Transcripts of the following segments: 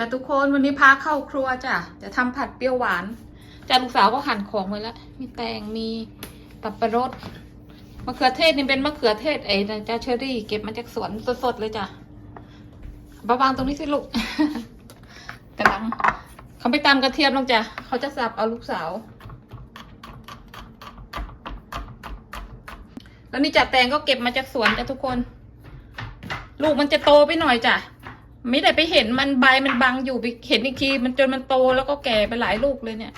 จ้ะทุกคนวันนี้พาเข้าครัวจ้ะจะทำผัดเปรี้ยวหวานจ้ะลูกสาวก็หั่นของไว้แล้วมีแตงมีตับปะรดมะเขือเทศนี่เป็นมะเขือเทศไอ้นะจ้ะเชอรี่ เก็บมาจากสวนสดๆเลยจ้ะมาวางตรงนี้สิลูกกำลังเขาไปตำกระเทียมลงจ้ะเขาจะสับเอาลูกสาว แล้วนี่จ้ะแตงก็เก็บมาจากสวนจ้ะทุกคน ลูกมันจะโตไปหน่อยจ้ะ ไม่ได้ไปเห็นมันใบมันบังอยู่ไปเห็นอีกทีมันจนมันโตแล้วก็แก่ไปหลายลูกเลยเนี่ย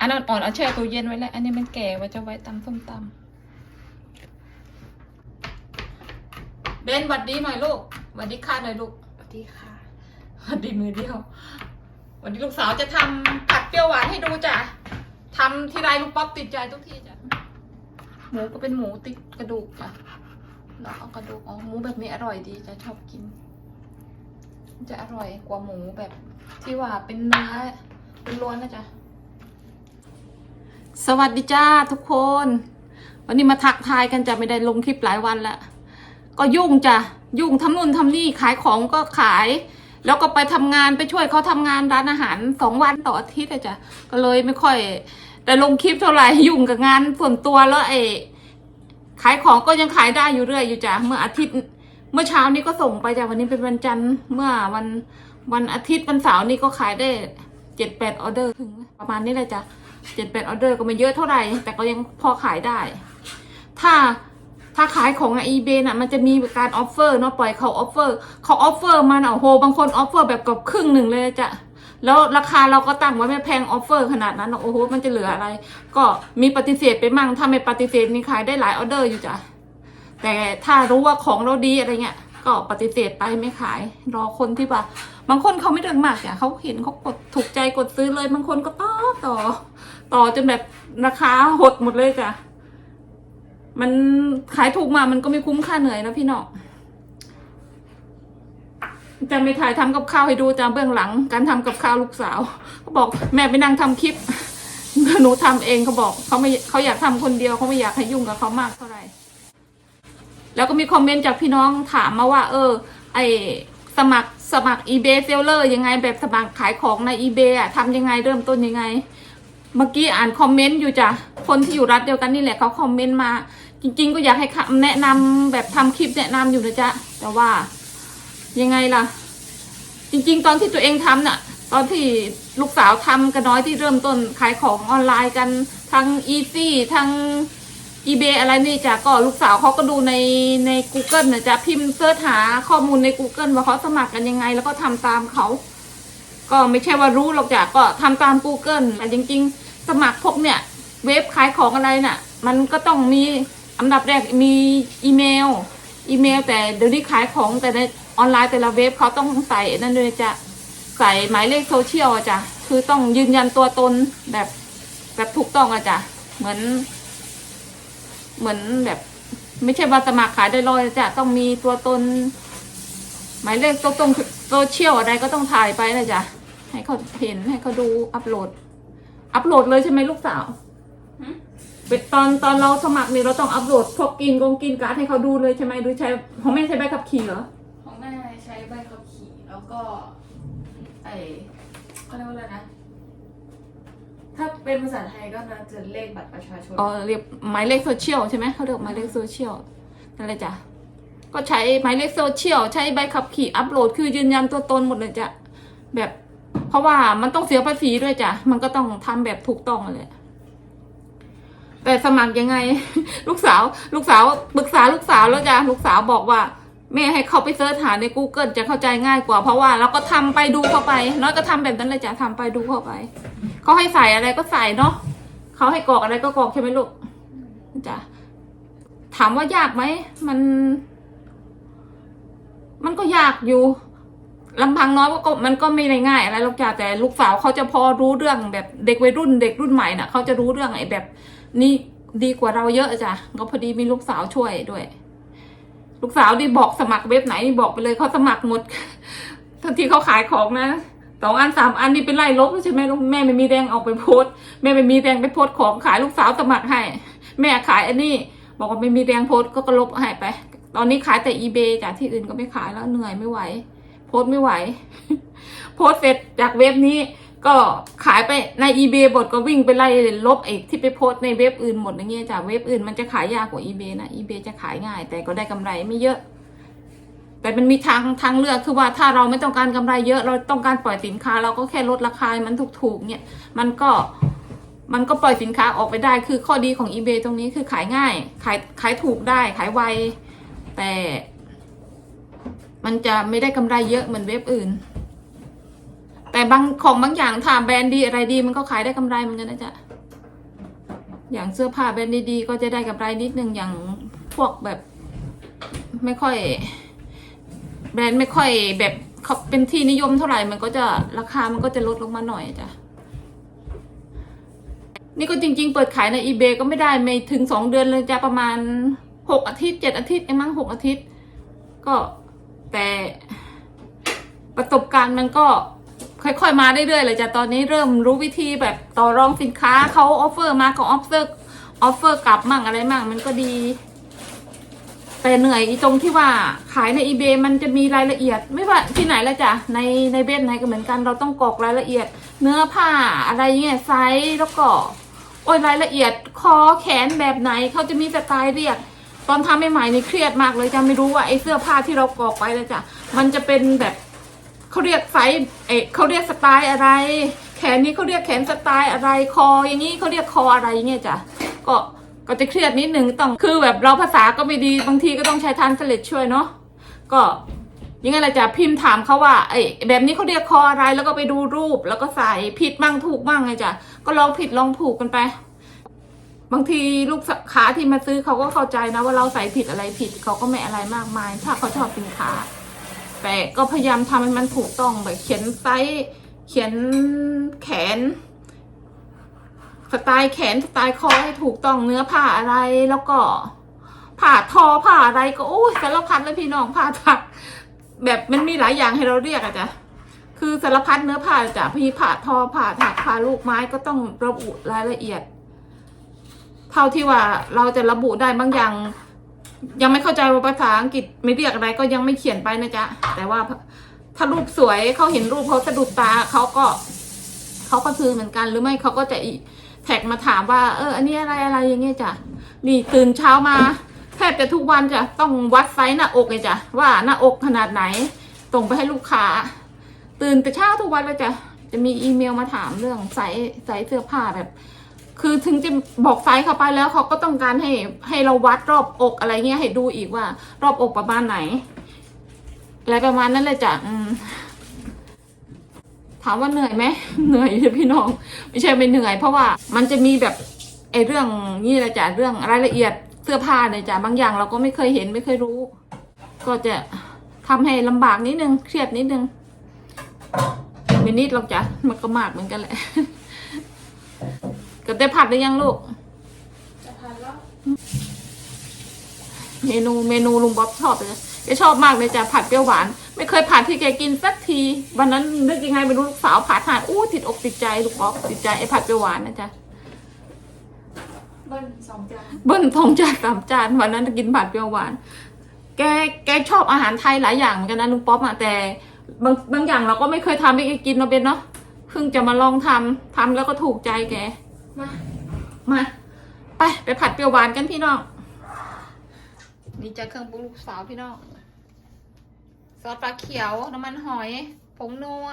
อันนั้นอ่อนเอาแช่ตู้เย็นไว้แล้วอันนี้มันแก่ไว้จะไว้ตำส้มตำเบนหวัดดีหน่อยลูกหวัดดีค่ะหน่อยลูกสวัสดีค่ะหวัดดีมือเดียววันนี้ลูกสาวจะทำผัดเปรี้ยวหวานให้ดูจ้ะทำทีไรลูกป๊อปติดใจทุกทีจ้ะหมูก็เป็นหมูติดกระดูกจ้ะแล้วเอากระดูกอ๋อหมูแบบนี้อร่อยดีจะชอบกิน จะอร่อยกว่าหมูแบบที่ว่าเป็นเนื้อเป็นล้วนนะจ๊ะ สวัสดีจ้าทุกคน วันนี้มาทักทายกันจะไม่ได้ลงคลิปหลายวันล้วก็ยุ่งจ้ะยุ่งทำนู่นทำนี่ขายของก็ขาย แล้วก็ไปทำงานไปช่วยเขาทำงานร้านอาหารสองวันต่ออาทิตย์อะจ้ะก็เลยไม่ค่อยแต่ลงคลิปเท่าไหร่ยุ่งกับงานส่วนตัวแล้วไอ้ขายของก็ยังขายได้อยู่เรื่อยอยู่จ้ะเมื่ออาทิตย์ เมื่อเช้านี้ก็ส่งไปจ้ะวันนี้เป็นวันจันทร์เมื่อวันวันอาทิตย์วันเสาร์นี้ก็ขายได้เจ็ดแปดออเดอร์ถึงประมาณนี้เลยจ้ะเจ็ดแปดออเดอร์ก็ไม่เยอะเท่าไหร่ แต่ก็ยังพอขายได้ ถ้าถ้าขายของในอีเบน่ะมันจะมีการออฟเฟอร์เนาะปล่อยเขาออฟเฟอร์เขาออฟเฟอร์มาเนาะโหบางคนออฟเฟอร์แบบกับครึ่งหนึ่งเลยจ้ะแล้วราคาเราก็ตั้งไว้ไม่แพงออฟเฟอร์ขนาดนั้นโอ้โหมันจะเหลืออะไร ก็มีปฏิเสธไปมั่งถ้าไม่ปฏิเสธนี่ขายได้หลายออเดอร์อยู่จ้ะ แต่ถ้ารู้ว่าของเราดีอะไรเงี้ยก็ปฏิเสธไปไม่ขายรอคนที่ว่าบางคนเขาไม่เดินมากอะเขาเห็นเขากดถูกใจกดซื้อเลยบางคนก็ต่อต่อ ต่อจนแบบราคาหดหมดเลยจ้ะมันขายถูกมามันก็ไม่คุ้มค่าเหนื่อยนะพี่นองจะไม่ถ่ายทำกับข้าวให้ดูจ้ะเบื้องหลัง การทำกับข้าวลูกสาวเขาบอกแม่ไปนั่งทำคลิปหนูทำเองเขาบอกเขาไม่เขาอยากทำคนเดียวเขาไม่อยากให้ยุ่งกับเขามากเท่าไหร่ แล้วก็มีคอมเมนต์จากพี่น้องถามมาว่า เออ ไอสมัครสมัคร eBay seller ยังไงแบบสมัครขายของใน eBay อะทำยังไงเริ่มต้นยังไง เมื่อกี้อ่านคอมเมนต์อยู่จ้ะคนที่อยู่รัฐเดียวกันนี่แหละเขาคอมเมนต์มา จริง ๆ ก็อยากให้คำแนะนำแบบทำคลิปแนะนำอยู่นะจ๊ะแต่ว่ายังไงล่ะ จริง ๆ ตอนที่ตัวเองทำน่ะ ตอนที่ลูกสาวทำกันน้อยที่เริ่มต้นขายของออนไลน์กันทาง Easy ทาง eBay อะไรนี่จ้ะก็ลูกสาวเขาก็ดูในใน Google นะจ๊ะพิมพ์เสิร์ชหาข้อมูลใน Google ว่าเขาสมัครกันยังไง แล้วก็ทำตามเขา ก็ไม่ใช่ว่ารู้หรอกจ้ะก็ทำตาม Google แต่จริง ๆ สมัครพวกเนี่ย เว็บขายของอะไรน่ะ มันก็ต้องมีอันดับแรกมีอีเมล อีเมล แต่เดี๋ยวนี้ขายของแต่ในออนไลน์แต่ละเว็บเขาต้องใส่นั่นด้วยจ้ะใส่หมายเลขโซเชียลอะจ้ะคือต้องยืนยันตัวตนแบบแบบถูกต้องอะจ้ะเหมือน เหมือนแบบ ไม่ใช่ว่าสมัครขายได้ลอยจะต้องมีตัวตน หมายเลขตัวตรงโซเชียลอะไรก็ต้องถ่ายไปนะจ๊ะให้เขาเห็นให้เขาดูอัปโหลด อัปโหลดเลยใช่ไหมลูกสาวเป็นตอนตอนเราสมัครนี่เราต้องอัปโหลดพวกกินกงกินการ์ดให้เขาดูเลยใช่ไหมหรือใช้ของแม่ใช้ใบขับขี่เหรอของแม่ใช้ใบขับขี่แล้วก็ ไอเขาเรียกว่าอะไรนะ ถ้าเป็นภาษาไทยก็น่าจะเลขบัตรประชาชน อ๋อเรียกหมายเลขโซเชียลใช่ไหมเขาเรียกหมายเลขโซเชียลนั่นแหละจ้ะก็ใช้หมายเลขโซเชียลใช้ใบขับขี่อัปโหลดคือยืนยันตัวตนหมดเลยจ้ะแบบ เพราะว่ามันต้องเสียภาษีด้วยจ้ะมันก็ต้องทำแบบถูกต้องเลยแต่สมัครยังไง ลูกสาว ลูกสาวปรึกษาลูกสาวแล้วจ้ะลูกสาวบอกว่า แม่ให้เขาไปเสิร์ชหาใน Google จะเข้าใจง่ายกว่าเพราะว่าเราก็ทำไปดูเข้าไปน้อยก็ทำแบบนั้นเลยจ้ะทำไปดูเข้าไปเขาให้ใส่อะไรก็ใส่เนาะเขาให้กรอกอะไรก็กรอกใช่ไหมลูกจ้ะถามว่ายากไหมมัน มันก็ยากอยู่ลำพังน้อยก็มันก็ไม่ได้ง่ายอะไรหรอกจ้ะแต่ลูกสาวเขาจะพอรู้เรื่องแบบเด็กวัยรุ่น เด็กรุ่นใหม่น่ะเขาจะรู้เรื่องไอ้แบบ นี้ดีกว่าเราเยอะจ้ะก็พอดีมีลูกสาวช่วยด้วย ลูกสาวดีบอกสมัครเว็บไหนบอกไปเลยเขาสมัครหมดทันทีเขาขายของนะสองอันสามอันนี่เป็นไล่ลบใช่ไหมลูกแม่ไม่มีแรงเอาไปโพสต์แม่ไม่มีแรงไปโพสต์ของขายลูกสาวสมัครให้ แม่ขายอันนี้ บอกว่าไม่มีแรงโพสต์ก็กลบให้ไป ตอนนี้ขายแต่ eBay จ้ะที่อื่นก็ไม่ขายแล้วเหนื่อยไม่ไหว โพสต์ไม่ไหว โพสต์เสร็จจากเว็บนี้ ก็ขายไปใน eBay บทก็วิ่งไปไล่ลบไอ้ที่ไปโพสในเว็บอื่นหมดอย่างเงี้ยจากเว็บอื่นมันจะขายยากกว่า eBay นะ eBay จะขายง่าย แต่ก็ได้กำไรไม่เยอะ แต่มันมีทางทางเลือกคือว่าถ้าเราไม่ต้องการกำไรเยอะ เราต้องการปล่อยสินค้า เราก็แค่ลดราคา มันถูกๆเนี่ยมันก็มันก็ปล่อยสินค้าออกไปได้คือข้อดีของ eBay ตรงนี้คือขายง่าย ขายขายถูกได้ขายไวแต่ มันจะไม่ได้กำไรเยอะเหมือนเว็บอื่น แต่บางของบางอย่างถ้าแบรนด์ดีอะไรดีมันก็ขายได้กำไรเหมือนกันนะจ๊ะอย่างเสื้อผ้าแบรนด์ดีๆก็จะได้กำไรนิดนึงอย่างพวกแบบ ไม่ค่อย แบรนด์ไม่ค่อยแบบเขาเป็นที่นิยมเท่าไหร่มันก็จะราคามันก็จะลดลงมาหน่อยจ้ะนี่ก็จริง ๆ เปิดขายใน eBay ก็ไม่ได้ไม่ถึงสองเดือนเลยจ้ะประมาณหกอาทิตย์เจ็ดอาทิตย์เองมั้งหกอาทิตย์ ก็แต่ประสบการณ์มันก็ ค่อยๆมาเรื่อยๆเลยจ้ะตอนนี้เริ่มรู้วิธีแบบต่อรองสินค้าเขาออฟเฟอร์มาก็ออฟเฟอร์ออฟเฟอร์กลับมั่งอะไรมั่งมันก็ดี แต่เหนื่อยตรงที่ว่าขายใน eBay มันจะมีรายละเอียด ไม่ว่าที่ไหนละจ้ะในในเว็บไหนก็เหมือนกัน เราต้องกรอกรายละเอียด เนื้อผ้าอะไรเงี้ยไซส์แล้วก็โอ้ยรายละเอียดคอแขนแบบไหนเขาจะมีสไตล์เรียกตอนทำใหม่ๆนี่เครียดมากเลยจ้ะไม่รู้ว่าไอ้เสื้อผ้าที่เรากรอกไปเลยจ้ะมันจะเป็นแบบ เขาเรียกไซเอกเขาเรียกสไตล์อะไร แขนนี้เขาเรียกแขนสไตล์อะไรคอ อย่างนี้เขาเรียกคออะไรอย่างเงี้ยจ้ะก็ก็จะเครียดนิดนึงต้องคือแบบเราภาษาก็ไม่ดีบางทีก็ต้องใช้ทานสเลตช่วยเนาะก็ยังไงล่ะจ๊ะพิมพ์ถามเขาว่าไอ้แบบนี้เขาเรียกคออะไรแล้วก็ไปดูรูป แล้วก็ใส่ผิดมั่งถูกมั่งไงจ้ะก็ลองผิดลองถูกกันไป บางทีลูกค้าที่มาซื้อเขาก็เข้าใจนะว่าเราใส่ผิดอะไรผิดเขาก็ไม่อะไรมากมาย ถ้าเขาชอบสินค้า แต่ก็พยายามทำให้มันถูกต้องแบบเขียนไซส์เขียนแขน สไตล์แขนสไตล์คอให้ถูกต้องเนื้อผ้าอะไรแล้วก็ผ้าทอผ้าอะไรก็โอ้ยสารพัดเลยพี่น้องผ้าถัก แบบมันมีหลายอย่างให้เราเรียกอะจ้ะคือสารพัดเนื้อผ้าจ้ะพี่ผ้าทอผ้าถักผ้าลูกไม้ก็ต้องระบุรายละเอียด เท่าที่ว่าเราจะระบุได้บางอย่าง ยังไม่เข้าใจว่าภาษาอังกฤษไม่เรียกอะไรก็ยังไม่เขียนไปนะจ๊ะ แต่ว่าถ้ารูปสวยเขาเห็นรูปเขาสะดุดตาเขาก็เขาก็ซื้อเหมือนกันหรือไม่เขาก็จะแท็กมาถามว่า เออ อันนี้อะไรอะไรอย่างเงี้ยจ้ะนี่ตื่นเช้ามาแทบจะทุกวันจ้ะต้องวัดไซส์หน้าอกเลยจ้ะว่าหน้าอกขนาดไหนส่งไปให้ลูกค้า ตื่นแต่เช้าทุกวันเลยจ้ะจะมีอีเมลมาถามเรื่องไซส์ไซส์เสื้อผ้าแบบ คือถึงจะบอกไซส์เข้าไปแล้วเขาก็ต้องการให้ให้เราวัดรอบอกอะไรเงี้ยให้ดูอีกว่า รอบอกประมาณไหนอะไรประมาณนั้นเลยจ้ะถามว่าเหนื่อยไหมเหนื่อยพี่น้อง ไม่ใช่ไม่เหนื่อย เพราะว่ามันจะมีแบบไอ้เรื่องนี่แหละจ้ะเรื่องรายละเอียดเสื้อผ้าเนี่ยจ้ะบางอย่างเราก็ไม่เคยเห็นไม่เคยรู้ ก็จะทำให้ลำบากนิดนึงเครียดนิดนึงไม่นิดหรอกจ้ะมันก็มากเหมือนกันแหละ กือบได้ผัดหรือยังลูก จะพันแล้ว เมนูเมนูลุงบ๊อบชอบเลยแกชอบมากเลยจ้ะผัดเปรี้ยวหวาน ไม่เคยผัดที่แกกินสักที วันนั้นนึกยังไงไม่รู้ลูกสาวผัดทานอู้ติดอกติดใจลูกบ๊อบติดใจไอ้ผัดเปรี้ยวหวานนะจ๊ะเบิ้ลสองจานเบิ้ลทองจานสามจานวันนั้นกินผัดเปรี้ยวหวาน แกแกชอบอาหารไทยหลายอย่างเหมือนกันนะลุงป๊อปอะแต่บางบางอย่างเราก็ไม่เคยทำให้แกกินเราเป็นเนาะเพิ่งจะมาลองทำทำแล้วก็ถูกใจแก มา มา ไป ไปผัดเปรี้ยวหวานกันพี่น้อง นี่จะเครื่องปรุงลูกสาวพี่น้อง ซอสปลาเขียว น้ำมันหอย ผงนัว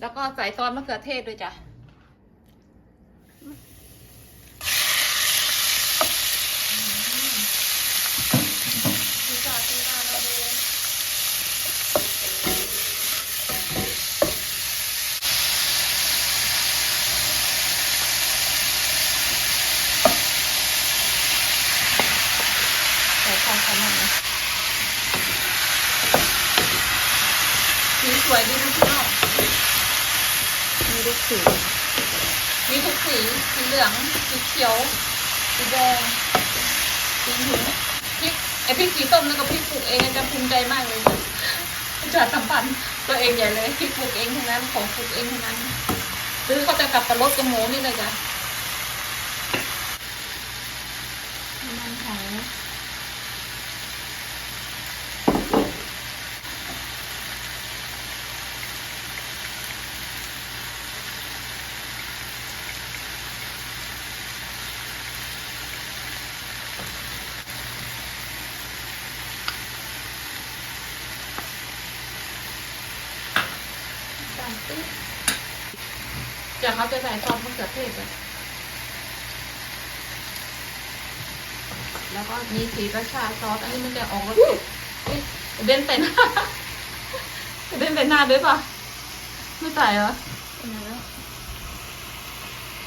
แล้วก็ใส่ซอสมะเขือเทศด้วยจ้ะ ซีซ่าซีซ่ามาดู ใส่ความขนาดนี้สีสวยดีนะพี่น้องมีทุกสี มีทุกสี สีเหลือง สีเขียว สีแดง สีเหลืองพริกไอพริกสีส้มแล้วก็พริกปลูกเองจะภูมิใจมากเลยจะสัมพันตัวเองใหญ่เลยพริกปลูกเองทั้งนั้น ของปลูกเองทั้งนั้น ซื้อเขาจะกลับกับรถกับหมูนี่เลยจ้ะน้ำมันหอย พานปึ๊บจากเขาจะใส่ซอสมะเขือเทศไปแล้วก็มีสีกระชายซอส อันนี้มันจะออกรสเผ็ดอุ๊ยเด่นไปหน้าเด่นไปหน้าด้วยปะไม่ใส่เหรอเป็นไงแล้ว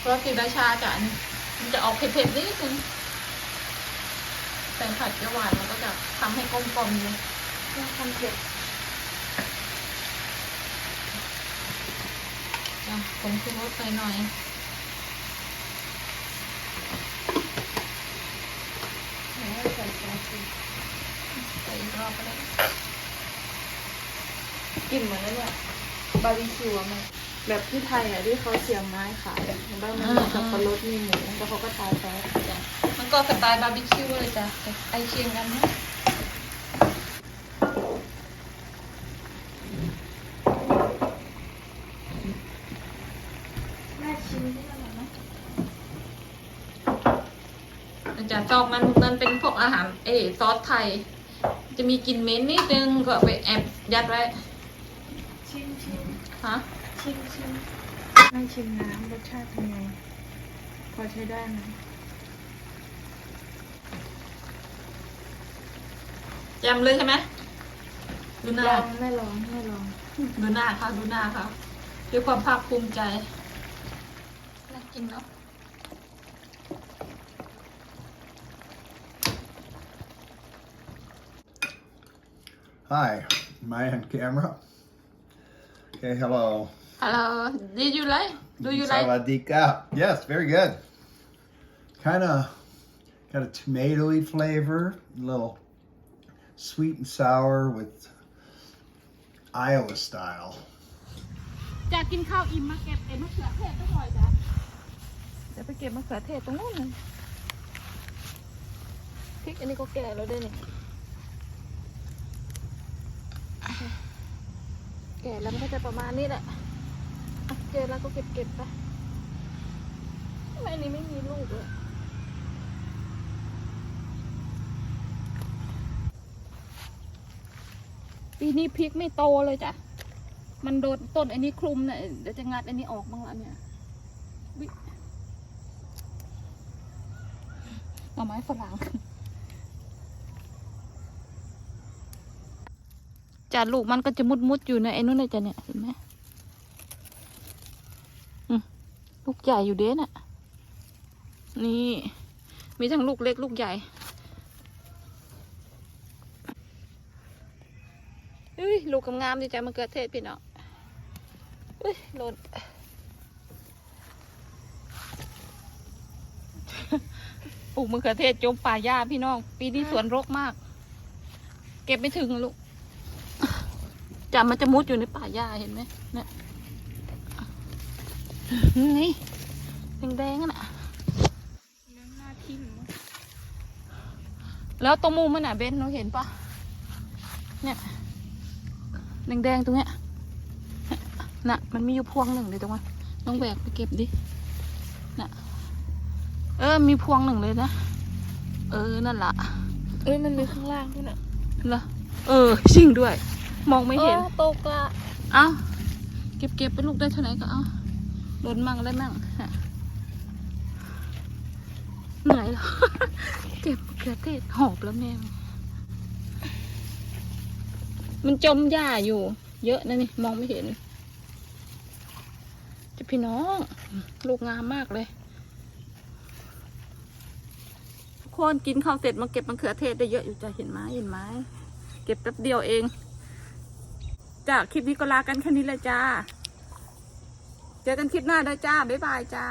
ซอสสีราชาจ้ะอันนี้มันจะออกเผ็ดๆนิดนึงใส่ผัดเกี๊ยวหวานมันก็จะทำให้กลมกลมๆเลยต้องทำเผ็ด อะผมชูรสไปหน่อยแล้วใส่ซอสสิใส่อีกรอบก็ได้กลิ่นเหมือนนั่นเนี่ยบาร์บีคิวอะแม่แบบที่ไทยอะที่เขาเสียบไม้ขายอะเห็นบ้างมันมีสับปะรดมีหมูแล้วเขาก็ทาซอสจ้ะมันก็สไตล์บาร์บีคิวเลยจ้ะไอเคียงกันนะ แม่ชิมได้ไหมนะ มันจะจอกมันมันเป็นพวกอาหารเออซอสไทย จะมีกลิ่นเหม็นนิดนึงก็ไปแอบยัดไว้ชิมชิมฮะชิมชิมแม่ชิมน้ำรสชาติเป็นไง พอใช้ได้ไหมจำเลยใช่ไหมดูหน้ายังไม่ลองไม่ลองดูหน้าค่ะดูหน้าค่ะด้วยความภาคภูมิใจน่ากินเนาะ Hi, am I on camera? Okay, hello. Hello did you like do you like Sawadika. Yes, very good. Kind of got a tomatoey flavor, a little sweet and sour with Iowa style. จะกินข้าวอิ่มมาเก็บเอ็มะเขือเทศต้องหน่อยจ้ะเดี๋ยวไปเก็บมะเขือเทศตรงนู้นเลยพริกอันนี้ก็แก่แล้วด้วยนี่ ก่แล้วมันก็จะประมาณนี้แหละเจอแล้วก็เก็บเก็บๆไปทำไมอันนี้ไม่มีลูกเลยปีนี้พริกไม่โตเลยจ้ะ มันโดนต้นอันนี้คลุมเนี่ยเดี๋ยวจะงัดอันนี้ออกบ้างละเนี่ยหน่อไม้ฝรั่ง จ้ะลูกมันก็จะมุดมุดอยู่ในไอ้นู้นเลยจ้ะเนี่ยเห็นไหมลูกใหญ่อยู่เด้น่ะ นี่ มีทั้งลูกเล็กลูกใหญ่เฮ้ยลูกงามดีจ้ะมะเขือเทศพี่น้องเอ้ยหล่นปลูกมะเขือเทศจมป่าหญ้าพี่น้อง ปีนี้สวนรกมาก เก็บไม่ถึงลูก จำมันจะมุดอยู่ในป่าหญ้าเห็นไหมเนี่ยนี่แดงๆอะน่ะเนื้อหน้าทิ่มแล้วตรงมุมมันอะเบนหนูเห็นปะเนี่ยแดงๆตรงเนี้ยน่ะมันมีอยู่พวงหนึ่งเลยตรงนั้นต้องแบกไปเก็บดิน่ะเออมีพวงหนึ่งเลยนะเออนั่นละเอ้ยมันมีข้างล่างด้วยนะละเออจริงด้วย มองไม่เห็นออตกละเอาเก็บเก็บไปลูกได้เท่าไหร่ก็เอาโดนมั่งได้มั่งฮะเหนื่อยแล้วเก็บเกลือเทศหอบแล้วแม่มันจมหญ้าอยู่ เยอะนะนี่มองไม่เห็นจะพี่น้อง ลูกงามมากเลยทุกคนกินข้าวเสร็จมาเก็บมะเขือเทศได้เยอะอยู่จ้ะเห็นไหมเห็นไหมเก็บแป๊บเดียวเอง จ้าคลิปนี้ก็ลากันแค่นี้เลยจ้า เจอกันคลิปหน้าด้วยจ้า บ๊ายบายจ้า